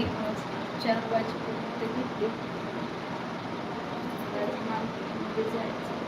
तीन वाजता चार वाजेपर्यंत घेतली आज मार्केटमध्ये जायचं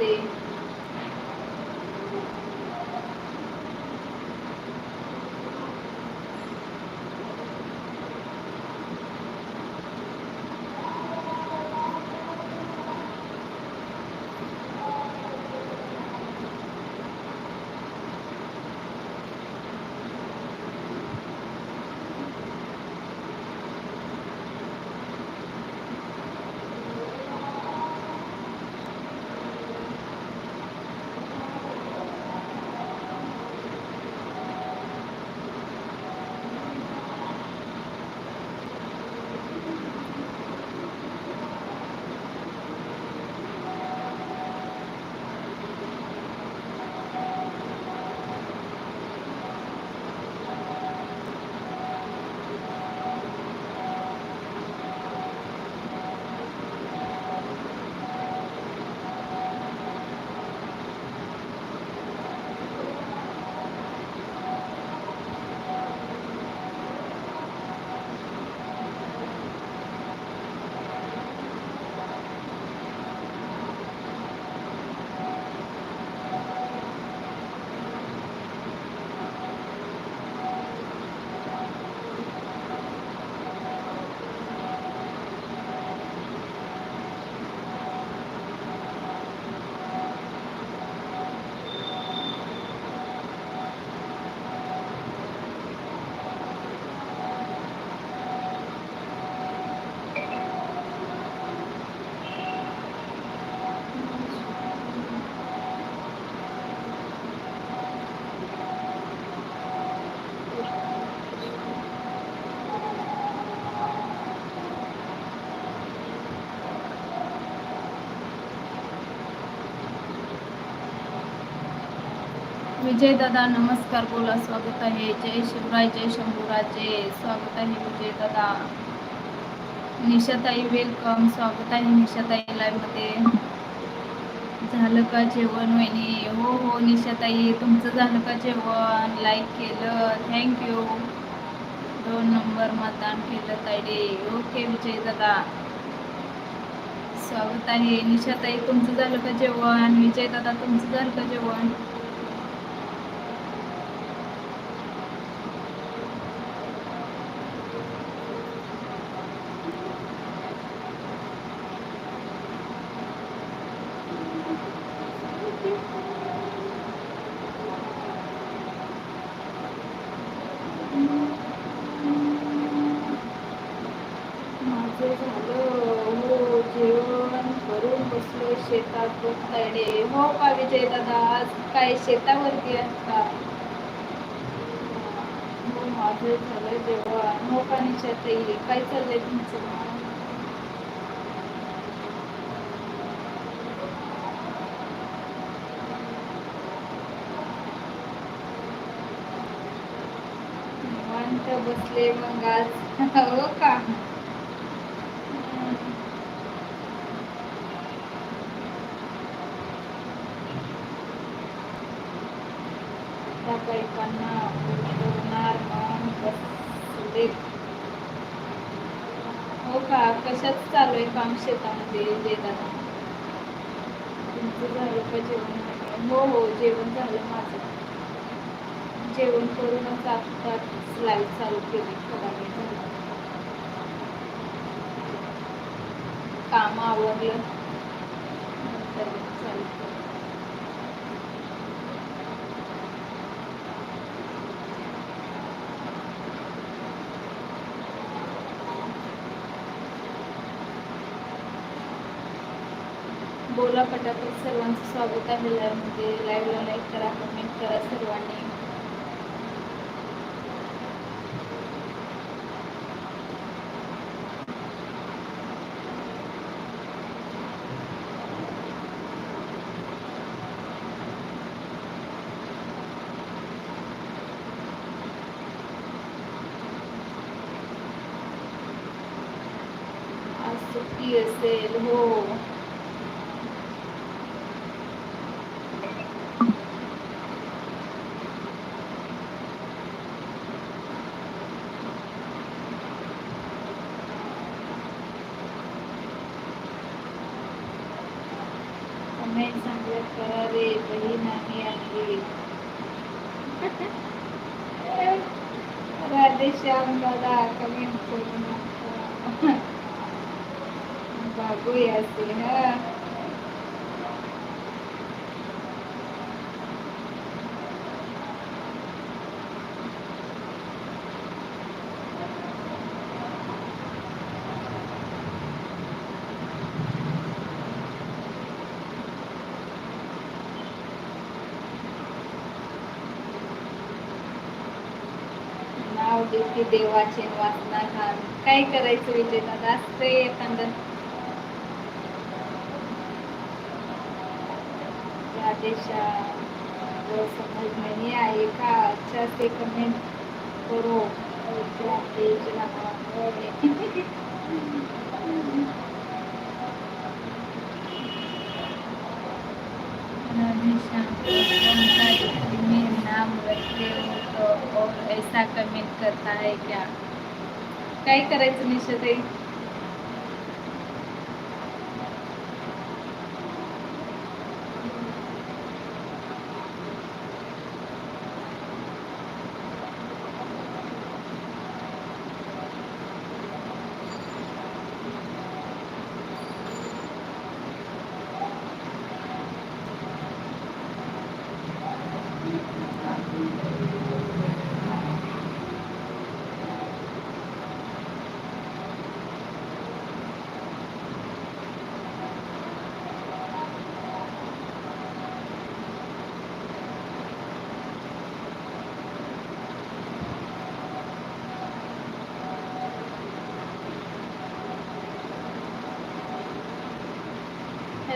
नमस्ते विजय दादा नमस्कार बोला स्वागत आहे. जय शिवराय जय शंभूराजे स्वागत आहे विजय दादा. निशाताई वेलकम स्वागत आहे निशाताई लाईव्हमध्ये. झालं का जेवण वहिनी? हो हो निशाताई तुमचं झालं का जेवण? लाईक केलं थँक्यू दोन नंबर मतदान केलं ताईडे ओके विजय दादा. स्वागत आहे. निशाताई तुमचं झालं का जेवण? विजय दादा तुमचं झालं का जेवण माझं झालं हो जेवण करून बसलो शेतात हो का विजय दादा आज काय शेतावरती असता? हो माझं झालं जेवण. हो का निशात येईल काय चाललंय तुमचं? बसले मग आज. हो का त्या बायकांना उठवणार मग बसले कशाच चालू आहे काम शेतामध्ये देताना तुमचं झालं. जेवण हो हो जेवण झालं माझं. जेवण करूनच आता लाइट चालू केली. थोडा वेळ काम आवरलं. नंतर चालू केलं. बोला पटापट सर्वांचं स्वागत आहे लाईव्हमध्ये लाईव्हला लाईक करा कमेंट करा सर्वांनी. आज सुट्टी असेल हो. नाही समजत करा रे बहीण आणि आणली राधेश्याम दादा कमेंट करू ते बाबू हा नाव की देवाचे वाचना घाल काय करायचं विजय दादा? असते एखादं? राधेशा वो समझ नहीं का? अच्छा ते कमेंट करो और क्या नाम रखते हो और ऐसा कमेंट करता है क्या? काय करायचं निश्चित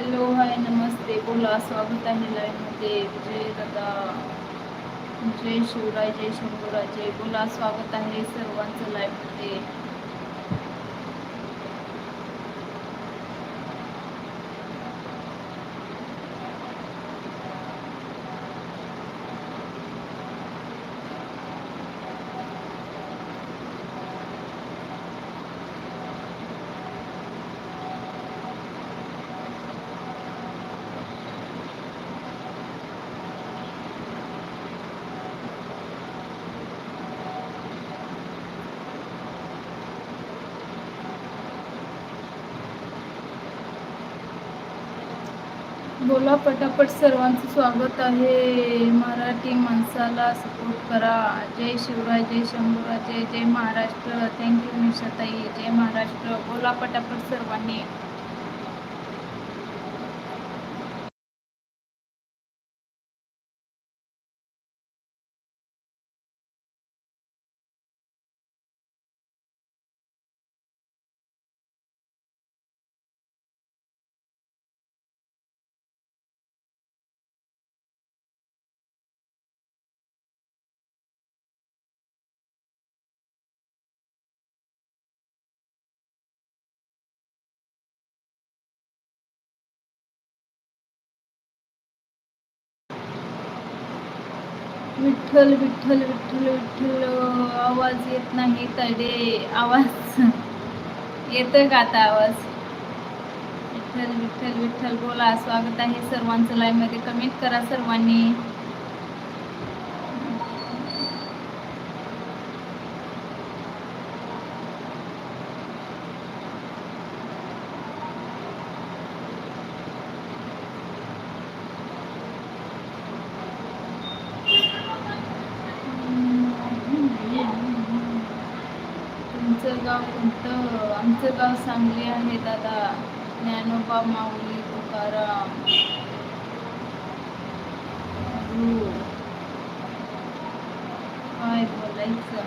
हॅलो हाय नमस्ते. बोला स्वागत आहे लाईव्हमध्ये. जय दादा. जय शिवराय जय शंभूराजे. बोला स्वागत आहे सर्वांचं लाईव्हमध्ये. बोला पटापट सर्वांचं स्वागत आहे. मराठी माणसाला सपोर्ट करा. जय शिवराय जय शंभूराजे जय महाराष्ट्र. Thank you Nishatai. जय महाराष्ट्र. बोला पटापट सर्वांनी. विठ्ठल विठ्ठल विठ्ठल विठ्ठल आवाज येत नाही तडे आवाज. येतोय का आता आवाज? विठ्ठल विठ्ठल विठ्ठल बोला. स्वागत आहे सर्वांचं लाईव्हमध्ये. कमेंट करा सर्वांनी. आमचं गाव कोणतं? आमचं गाव सांगली आहे दादा. ज्ञानोबा माऊली तुकाराम. काय बोलायचं?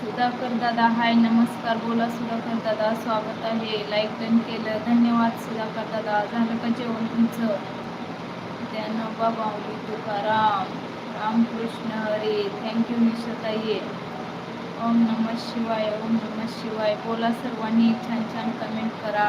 सुधाकर दादा हाय नमस्कार. बोला सुधाकर दादा स्वागत आहे. लाईक डन केलं. धन्यवाद सुधाकर दादा. झालं का जेवण तुमचं? ज्ञानोबा माऊली तुकाराम. रामकृष्ण हरी. थँक्यू निशाताई ओम नम शिवाय ओम नम शिवाय. बोला सर्वांनी छान छान कमेंट करा.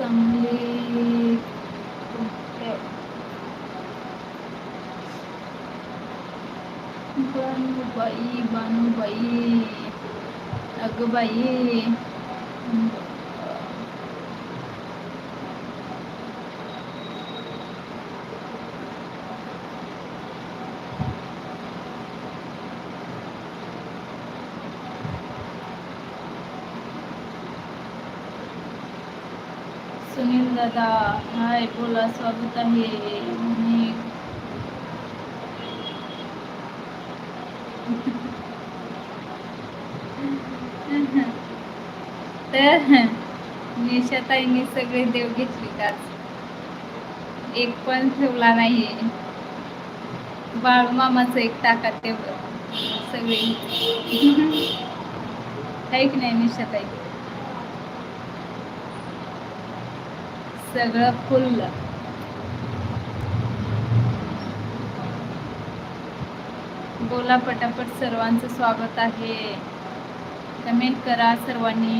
चांगले बानूबाई बानूबाई अगं बाई सुनील दादा हाय बोला स्वागत आहे. मी तर निशाताईने सगळे देव घेतले काच एक पण ठेवला नाहीये. बाळू मामाच एक टाका तेवढं. सगळे. आहे की नाही निशाताई. सगळं फुल बोला पटापट सर्वांचं स्वागत आहे. कमेंट करा सर्वांनी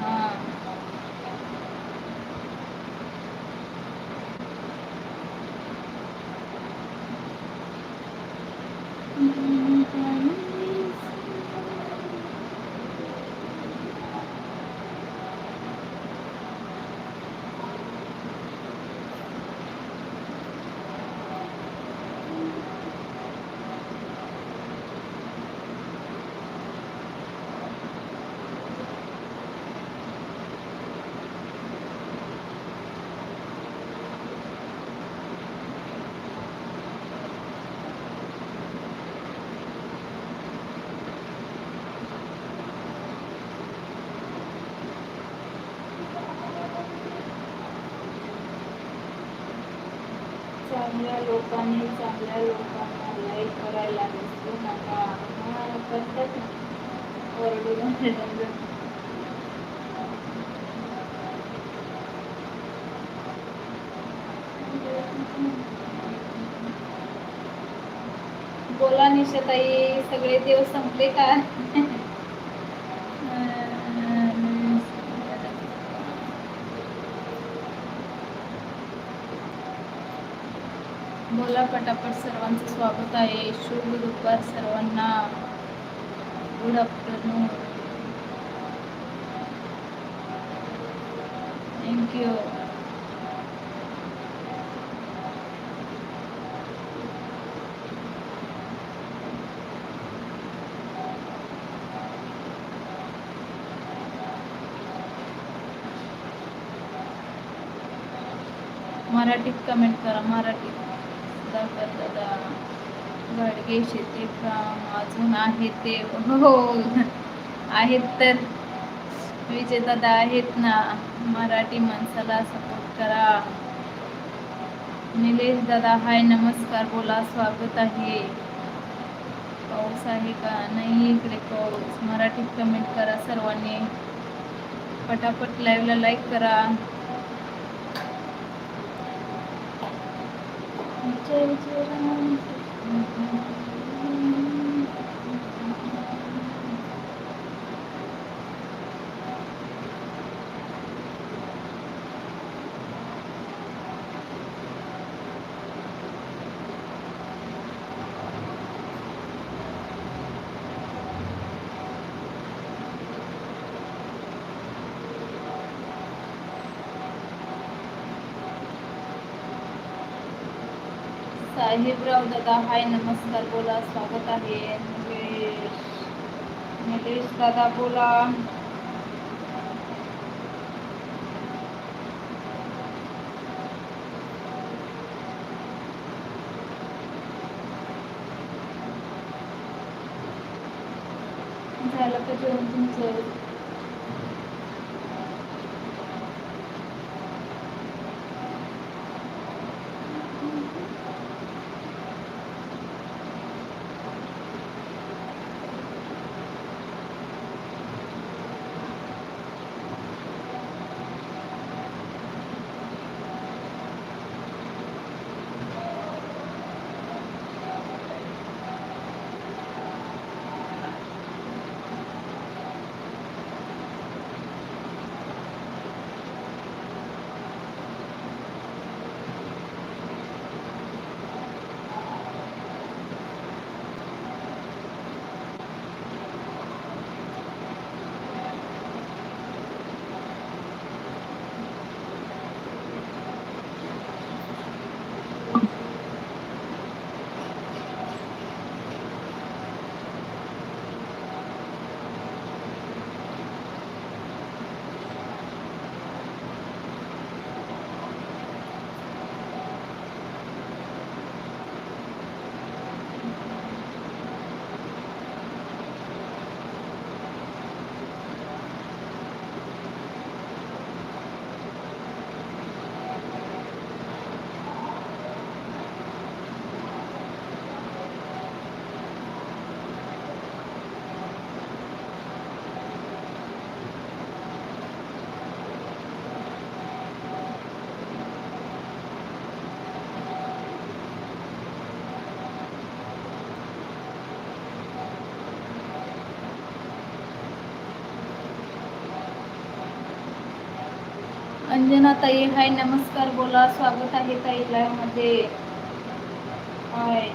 हां चांगल्या लोकांनी चांगल्या लोकांना लाईक करायला विसरू नका हा करतात ना ओरडून बोला निशाताई सगळे देव संपले का? बोला पटापट सर्वांचं स्वागत आहे. शुभ दुपार सर्वांना. Good afternoon. थँक्यू मराठीत कमेंट करा. मराठी शेते फ्राम अजून आहेत ते. हो आहेत तर. विजयदादा आहेत ना. मराठी माणसाला सपोर्ट करा. निलेश दादा हाय नमस्कार बोला स्वागत आहे. पाऊस आहे का? नाही इकडे पाऊस. मराठीत कमेंट करा सर्वांनी. पटापट लाईव्हला लाईक करा. साहेबराव दादा हाय नमस्कार बोला स्वागत आहे. निलेश निलेश दादा बोला. झालं का जेवण तुमचं? अंजना ताई हाय नमस्कार बोला. स्वागत आहे ताई लाईव्हमध्ये हाय.